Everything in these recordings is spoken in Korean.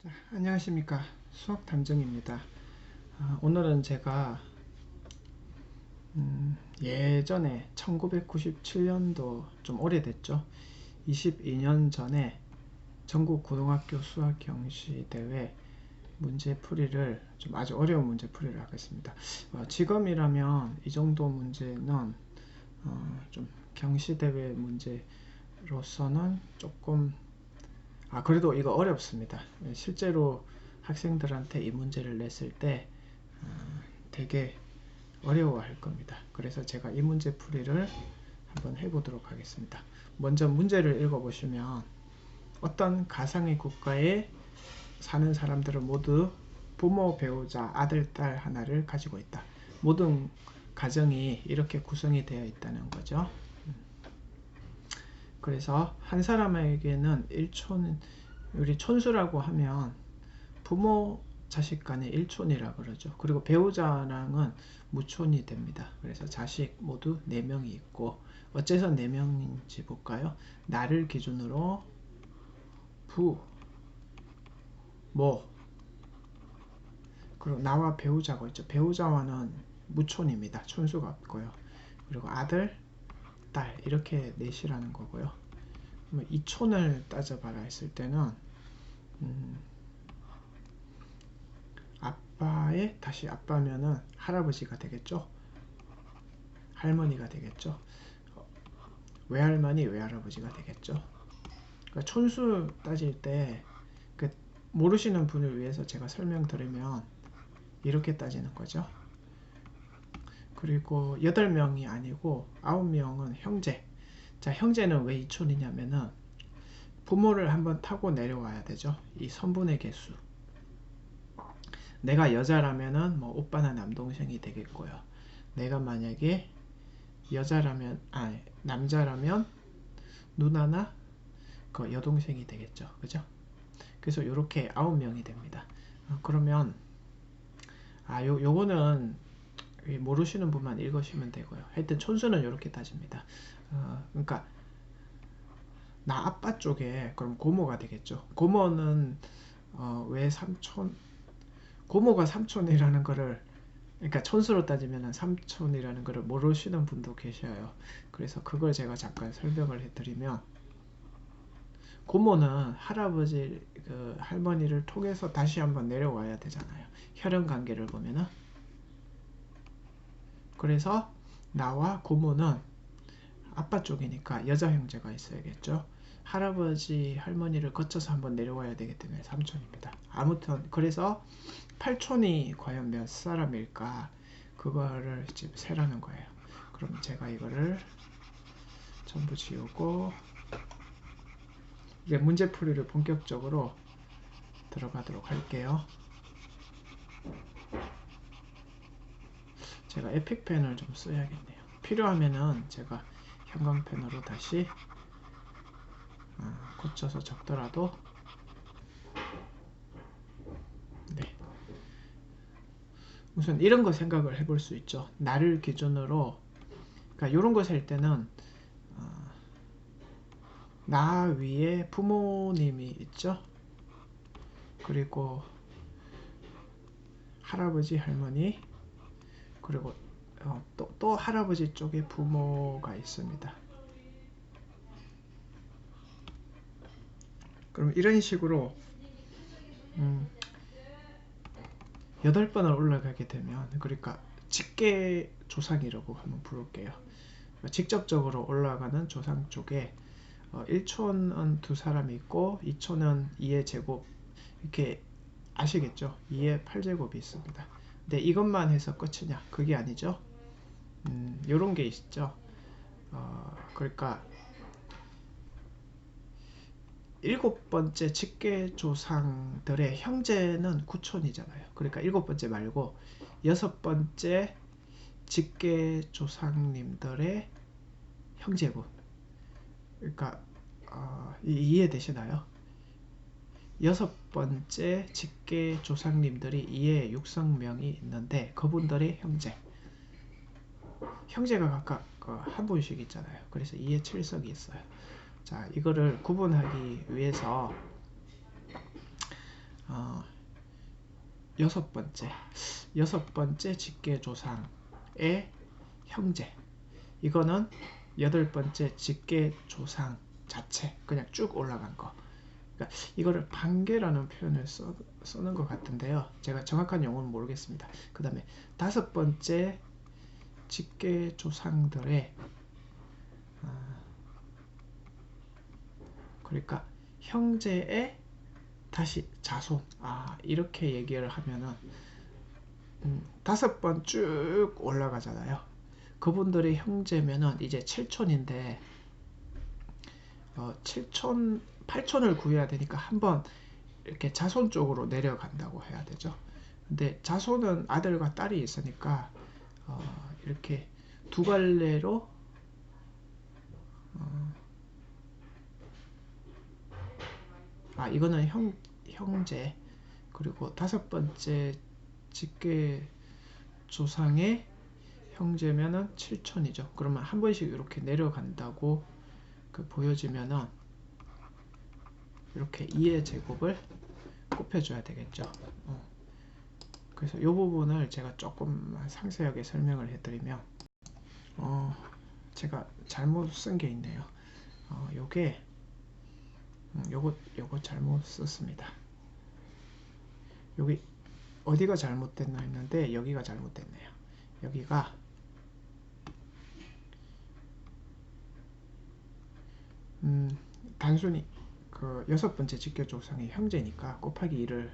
자, 안녕하십니까. 수학 탐정입니다. 아, 오늘은 제가 음, 예전에 1997년도 좀 오래됐죠? 22년 전에 전국 고등학교 수학 경시 대회 문제풀이를 좀 아주 어려운 문제풀이를 하겠습니다. 어, 지금이라면 이 정도 문제는 어, 좀 경시대회 문제로서는 조금 아 그래도 이거 어렵습니다. 실제로 학생들한테 이 문제를 냈을 때 어, 되게 어려워할 겁니다. 그래서 제가 이 문제 풀이를 한번 해보도록 하겠습니다. 먼저 문제를 읽어보시면 어떤 가상의 국가에 사는 사람들은 모두 부모, 배우자, 아들, 딸 하나를 가지고 있다. 모든 가정이 이렇게 구성이 되어 있다는 거죠 그래서 한 사람에게는 1촌 우리 촌수라고 하면 부모 자식 간의 1촌이라 그러죠. 그리고 배우자랑은 무촌이 됩니다. 그래서 자식 모두 4명이 있고 어째서 4명인지 볼까요? 나를 기준으로 부, 모, 그리고 나와 배우자가 있죠. 배우자와는 무촌입니다. 촌수가 없고요. 그리고 아들, 딸 이렇게 넷이라는 거고요. 이 촌을 따져봐라 했을 때는 음, 아빠의 다시 아빠면은 할아버지가 되겠죠. 할머니가 되겠죠. 외할머니 외할아버지가 되겠죠. 그러니까 촌수 따질 때그 모르시는 분을 위해서 제가 설명드리면 이렇게 따지는 거죠. 그리고 8명이 아니고 9명은 형제. 자 형제는 왜 이촌이냐면은 부모를 한번 타고 내려와야 되죠. 이 선분의 개수. 내가 여자라면은 뭐 오빠나 남동생이 되겠고요. 내가 만약에 여자라면 아 남자라면 누나나 그 여동생이 되겠죠. 그죠? 그래서 이렇게 아홉 명이 됩니다. 어, 그러면 아 요, 요거는 모르시는 분만 읽으시면 되고요. 하여튼 촌수는 이렇게 따집니다. 어, 그러니까 나 아빠 쪽에 그럼 고모가 되겠죠. 고모는 어, 왜 삼촌 고모가 삼촌이라는 거를 그러니까 촌수로 따지면 삼촌이라는 거를 모르시는 분도 계셔요. 그래서 그걸 제가 잠깐 설명을 해드리면 고모는 할아버지 그 할머니를 통해서 다시 한번 내려와야 되잖아요. 혈연 관계를 보면은 그래서 나와 고모는 아빠 쪽이니까 여자 형제가 있어야겠죠. 할아버지 할머니를 거쳐서 한번 내려와야 되기 때문에 삼촌입니다. 아무튼 그래서 8촌이 과연 몇 사람일까 그거를 지금 세라는 거예요. 그럼 제가 이거를 전부 지우고 이제 문제풀이를 본격적으로 들어가도록 할게요. 제가 에픽 펜을 좀 써야겠네요. 필요하면은 제가 형광 펜으로 다시 어, 고쳐서 적더라도 네. 우선 이런 거 생각을 해볼 수 있죠. 나를 기준으로 그러니까 이런 거 살 때는 어, 나 위에 부모님이 있죠? 그리고 할아버지 할머니 그리고 어, 또, 또 할아버지 쪽에 부모가 있습니다. 그럼 이런 식으로 음, 8번을 올라가게 되면 그러니까 직계 조상이라고 한번 부를게요. 직접적으로 올라가는 조상 쪽에 어, 1촌은 두 사람이 있고 2촌은 2의 제곱 이렇게 아시겠죠? 2의 8제곱이 있습니다. 근데 이것만 해서 끝이냐? 그게 아니죠. 음, 요런 게 있죠. 어, 그러니까 일곱 번째 직계 조상들의 형제는 구촌이잖아요. 그러니까 일곱 번째 말고 여섯 번째 직계 조상님들의 형제분. 그러니까 어, 이해되시나요? 여섯 번째 직계 조상님들이 이에 육성명이 있는데 그분들의 형제. 형제가 각각 그한 분씩 있잖아요. 그래서 이에 칠석이 있어요. 자 이거를 구분하기 위해서 어, 여섯 번째. 여섯 번째 직계 조상의 형제. 이거는 여덟 번째 직계 조상 자체. 그냥 쭉 올라간 거 그러니까 이거를 반계라는 표현을 써, 쓰는 것 같은데요. 제가 정확한 용어는 모르겠습니다. 그 다음에 다섯 번째 직계 조상들의 아, 그러니까 형제의 다시 자손. 아 이렇게 얘기를 하면은 음, 다섯 번 쭉 올라가잖아요. 그분들의 형제면은 이제 7촌인데 어, 7촌 8촌을 구해야 되니까 한번 이렇게 자손 쪽으로 내려간다고 해야 되죠 근데 자손은 아들과 딸이 있으니까 어, 이렇게 두 갈래로 어, 아 이거는 형 형제 그리고 다섯 번째 직계 조상의 형제면은 7천이죠. 그러면 한 번씩 이렇게 내려간다고 그 보여지면은 이렇게 2의 제곱을 곱해줘야 되겠죠. 어. 그래서 이 부분을 제가 조금 상세하게 설명을 해드리면 어, 제가 잘못 쓴 게 있네요. 어, 요게 음, 요거 요거 잘못 썼습니다. 여기 어디가 잘못됐나 했는데 여기가 잘못됐네요. 여기가 음, 단순히 그 여섯 번째 직계조상의 형제니까 곱하기 2를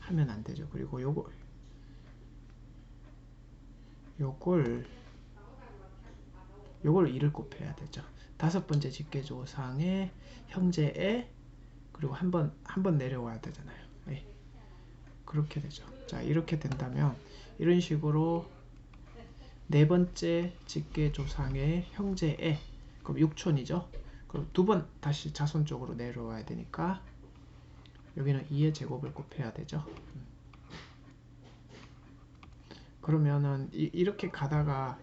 하면 안 되죠. 그리고 요거 요걸 요걸 2를 곱해야 되죠. 다섯 번째 직계 조상의 형제에 그리고 한 번 한 번 내려와야 되잖아요. 예. 그렇게 되죠. 자 이렇게 된다면 이런 식으로 네 번째 직계 조상의 형제에 그럼 6촌이죠. 그럼 두 번 다시 자손 쪽으로 내려와야 되니까 여기는 2의 제곱을 곱해야 되죠. 음. 그러면은 이, 렇게 가다가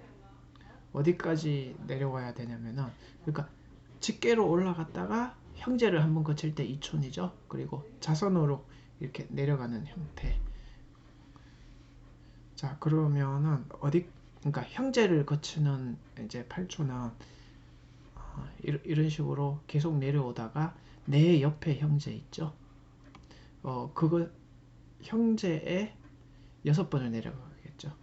어디까지 내려와야 되냐면은 그러니까 직계로 올라갔다가 형제를 한번 거칠 때 2촌이죠. 그리고 자손으로 이렇게 내려가는 형태. 자 그러면은 어디 그러니까 형제를 거치는 이제 8초는 어, 이런 식으로 계속 내려오다가 내 옆에 형제 있죠. 어 그거 형제의 여섯 번을 내려가겠죠.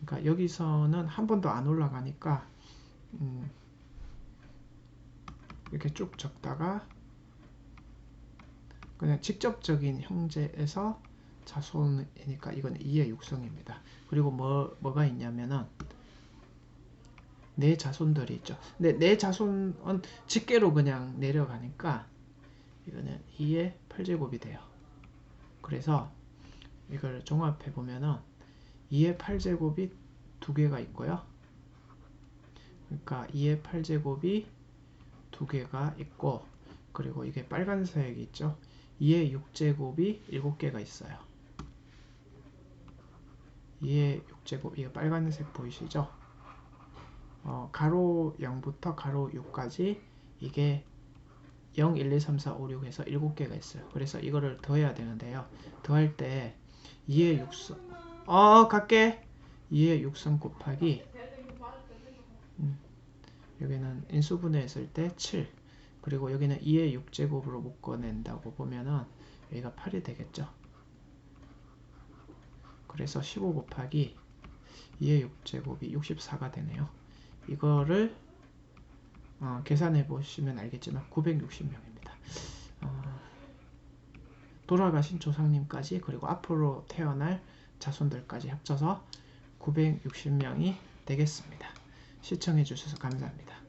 그러니까 여기서는 한 번도 안 올라가니까 음, 이렇게 쭉 적다가 그냥 직접적인 형제에서 자손이니까 이건 2의 육성입니다. 그리고 뭐, 뭐가 있냐면은 내 자손들이 있죠. 근데 내 자손은 직계로 그냥 내려가니까 이거는 2의 8제곱이 돼요. 그래서 이걸 종합해 보면은 2의 8제곱이 두 개가 있고요. 그러니까 2의 8제곱이 두 개가 있고 그리고 이게 빨간색이 있죠. 2의 6제곱이 7개가 있어요. 2의 6제곱 이거 빨간색 보이시죠? 어, 가로 0부터 가로 6까지 이게 0, 1, 2, 3, 4, 5, 6에서 7개가 있어요. 그래서 이거를 더해야 되는데요. 더할 때 2의 6성 어 갈게 2의 6성 곱하기 음, 여기는 인수분해했을 때 7 그리고 여기는 2의 6제곱으로 묶어낸다고 보면은 여기가 8이 되겠죠. 그래서 15 곱하기 2의 6제곱이 64가 되네요. 이거를 어, 계산해 보시면 알겠지만 960명입니다. 어, 돌아가신 조상님까지 그리고 앞으로 태어날 자손들까지 합쳐서 960명이 되겠습니다. 시청해 주셔서 감사합니다.